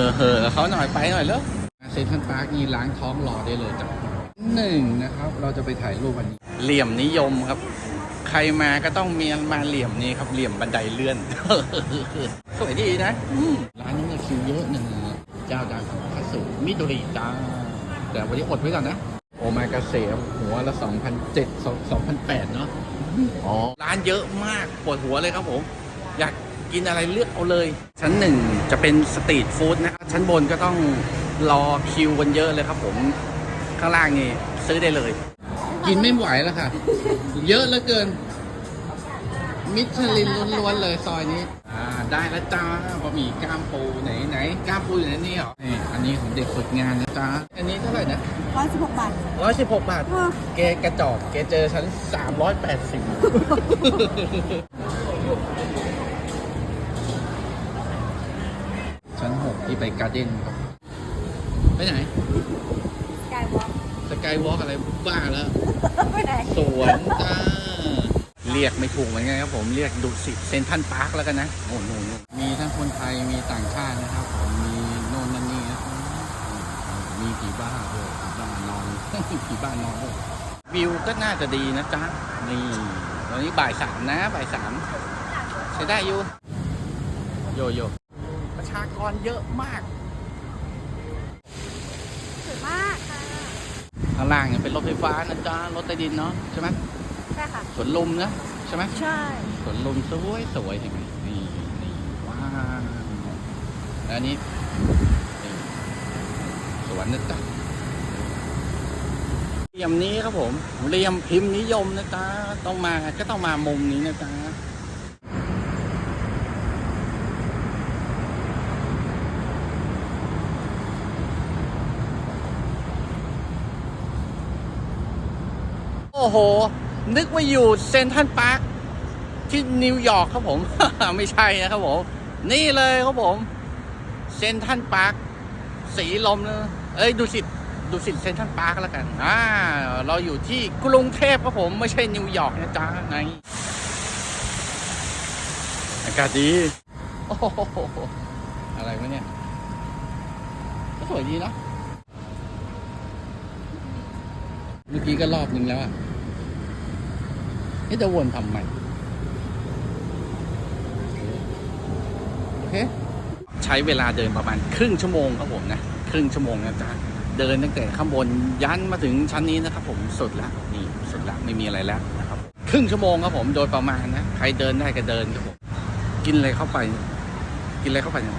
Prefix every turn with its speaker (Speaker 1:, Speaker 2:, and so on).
Speaker 1: อเฮอเขาหน่อยไปหน่อยแล้วเซนทรัลพาร์คนี่ล้างท้องรอได้เลยจ้ะหนึ่งนะครับ เราจะไปถ่ายรูปวันนี้ เหลี่ยมนิยมครับ ใครมาก็ต้องมีมาเหลี่ยมนี้ครับ เหลี่ยมบันไดเลื่อน สวยดีนะอืมร้านนี้เนี่ยคิวเยอะหนึ่งเจ้าดังของคัตสึมิโดริจ้าแต่วันนี้อดไว้ก่อนนะ โอมากาเสะหัวละ2,007 2,008เนาะอ๋อร้านเยอะมากปวดหัวเลยครับผม อยาก กินอะไรเลือกเอาเลย ชั้นหนึ่งจะเป็นสตรีทฟู้ดนะครับชั้นบนก็ต้องรอคิวกันเยอะเลยครับผมข้างล่างนี่ซื้อได้เลย กินไม่ไหวแล้วค่ะ เยอะเหลือเกิน มิชลินล้วนๆเลยซอยนี้ อ่าได้แล้วจ้าบะหมี่กล้ามปูไหนไหนกล้ามปูอยู่ในนี่เหรอนี่อันนี้ของเด็กฝึกงานนะจ้าอันนี้เท่าไหร่นะ
Speaker 2: ร้อยสิบหกบาท
Speaker 1: ร้อยสิบหกบาท
Speaker 2: เออ
Speaker 1: แกกระจอกแกเจอฉันสามร้อยแปดสิบ ชั้นหก ที่ไปการ์เด้นครับไปไหน
Speaker 2: สกายวอล์ก
Speaker 1: สกายวอล์กอะไรบ้าแล้ว
Speaker 2: ไปไหน
Speaker 1: สวนจ้า เรียกไม่ถูกเหมือนกันครับผมเรียกดุสิตเซนทรัลพาร์คแล้วกันนะโอ้โหมีทั้งคนไทยมีต่างชาตินะครับผมมีโน่นนั่นนี่นะครับมีผีบ้าด้วยผีบ้านอนผีบ้านอนด้วยวิวก็น่าจะดีนะจ๊ะนี่ตอนนี้บ่ายสามนะบ่ายสามใช้ได้อยู่โยโย่ประ ชากรเยอะมาก
Speaker 2: สวยมากค่ะ
Speaker 1: ข้างล่างเนี่ยเป็นรถไฟฟ้านะจ๊ะรถใต้ดินเนาะใช่ไหม
Speaker 2: ใช่ค่ะ
Speaker 1: สวนลุมนะใช่ไหม
Speaker 2: ใช่
Speaker 1: สวนลุมสวยสวยเห็นไหมนี่นี่ว้าวแล้วอันนี้นี่สวนนะจ๊ะเหลี่ยมนี้ครับผมเหลี่ยมพิมพ์นิยมนะจ๊ะต้องมาก็ต้องมามุมนี้นะจ๊ะ อ้โห นึกว่าอยู่เซนทรัลพาร์คที่นิวยอร์กครับผม ไม่ใช่นะครับผม นี่เลยครับผม เซนทรัลพาร์คสีลมนะเอ้ยดูสิดูสิเซนทรัลพาร์คแล้วกันอ่าเราอยู่ที่กรุงเทพครับผม ไม่ใช่นิวยอร์กนะจ๊ะในอากาศดีโอ้โหอะไรวะเนี่ย ก็สวยดีนะเมื่อกี้ก็รอบนึงแล้วอะ นี่จะวนทำไมโอเคใช้เวลาเดินประมาณครึ่งชั่วโมงครับผมนะ ครึ่งชั่วโมงนะจ๊ะเดินตั้งแต่ข้างบนยันมาถึงชั้นนี้นะครับผมสุดละนี่สุดละไม่มีอะไรแล้วนะครับ ครึ่งชั่วโมงครับผมโดยประมาณนะ ใครเดินได้ก็เดินครับผม กินอะไรเข้าไป กินอะไรเข้าไปเนี่ย